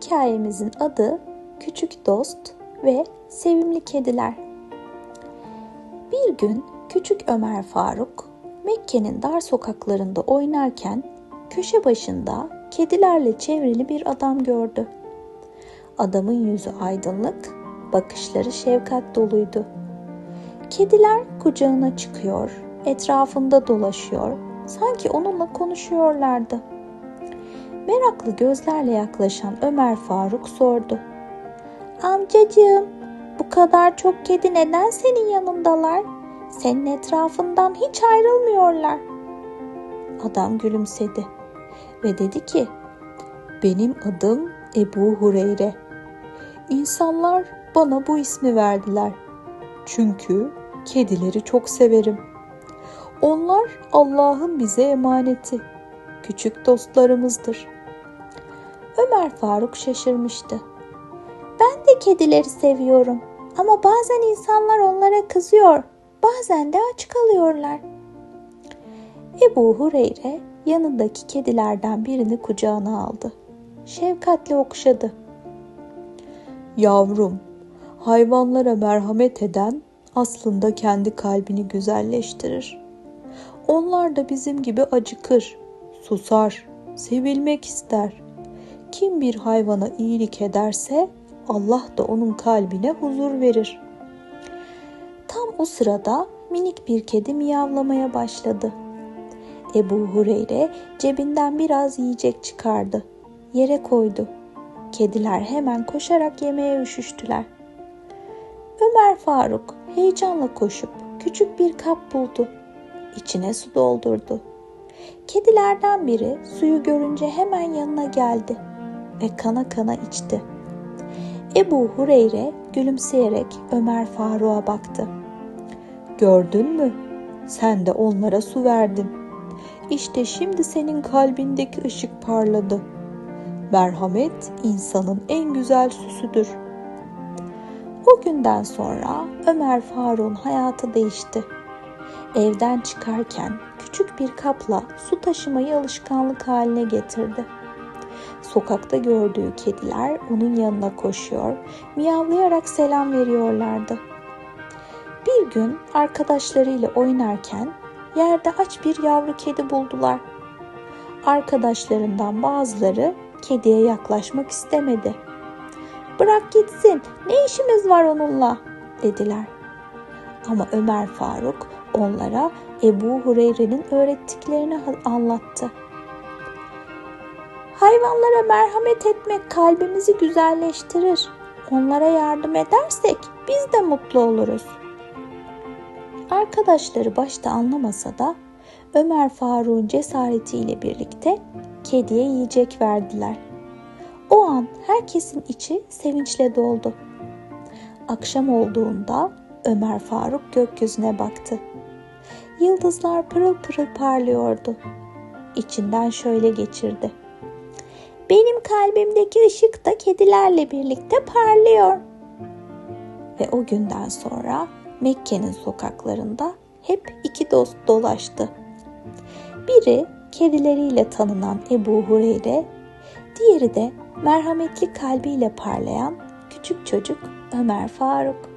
Hikayemizin adı Küçük Dost ve Sevimli Kediler. Bir gün küçük Ömer Faruk Mekke'nin dar sokaklarında oynarken köşe başında kedilerle çevrili bir adam gördü. Adamın yüzü aydınlık, bakışları şefkat doluydu. Kediler kucağına çıkıyor, etrafında dolaşıyor, sanki onunla konuşuyorlardı. Meraklı gözlerle yaklaşan Ömer Faruk sordu. Amcacığım, bu kadar çok kedi neden senin yanındalar? Senin etrafından hiç ayrılmıyorlar. Adam gülümsedi ve dedi ki, benim adım Ebu Hureyre. İnsanlar bana bu ismi verdiler. Çünkü kedileri çok severim. Onlar Allah'ın bize emaneti. Küçük dostlarımızdır. Ömer Faruk şaşırmıştı. Ben de kedileri seviyorum ama bazen insanlar onlara kızıyor. Bazen de aç kalıyorlar. Ebu Hureyre yanındaki kedilerden birini kucağına aldı. Şefkatle okşadı. Yavrum, hayvanlara merhamet eden aslında kendi kalbini güzelleştirir. Onlar da bizim gibi acıkır, susar, sevilmek ister. Kim bir hayvana iyilik ederse Allah da onun kalbine huzur verir. Tam o sırada minik bir kedi miyavlamaya başladı. Ebu Hureyre cebinden biraz yiyecek çıkardı. Yere koydu. Kediler hemen koşarak yemeye üşüştüler. Ömer Faruk heyecanla koşup küçük bir kap buldu. İçine su doldurdu. Kedilerden biri suyu görünce hemen yanına geldi ve kana kana içti. Ebu Hureyre gülümseyerek Ömer Faruk'a baktı. Gördün mü? Sen de onlara su verdin. İşte şimdi senin kalbindeki ışık parladı. Merhamet insanın en güzel süsüdür. O günden sonra Ömer Faruk'un hayatı değişti. Evden çıkarken küçük bir kapla su taşımayı alışkanlık haline getirdi. Sokakta gördüğü kediler onun yanına koşuyor, miyavlayarak selam veriyorlardı. Bir gün arkadaşlarıyla oynarken yerde aç bir yavru kedi buldular. Arkadaşlarından bazıları kediye yaklaşmak istemedi. Bırak gitsin, ne işimiz var onunla dediler. Ama Ömer Faruk onlara Ebu Hureyre'nin öğrettiklerini anlattı. Hayvanlara merhamet etmek kalbimizi güzelleştirir. Onlara yardım edersek biz de mutlu oluruz. Arkadaşları başta anlamasa da Ömer Faruk'un cesaretiyle birlikte kediye yiyecek verdiler. O an herkesin içi sevinçle doldu. Akşam olduğunda Ömer Faruk gökyüzüne baktı. Yıldızlar pırıl pırıl parlıyordu. İçinden şöyle geçirdi. Benim kalbimdeki ışık da kedilerle birlikte parlıyor. Ve o günden sonra Mekke'nin sokaklarında hep iki dost dolaştı. Biri kedileriyle tanınan Ebu Hureyre, diğeri de merhametli kalbiyle parlayan küçük çocuk Ömer Faruk.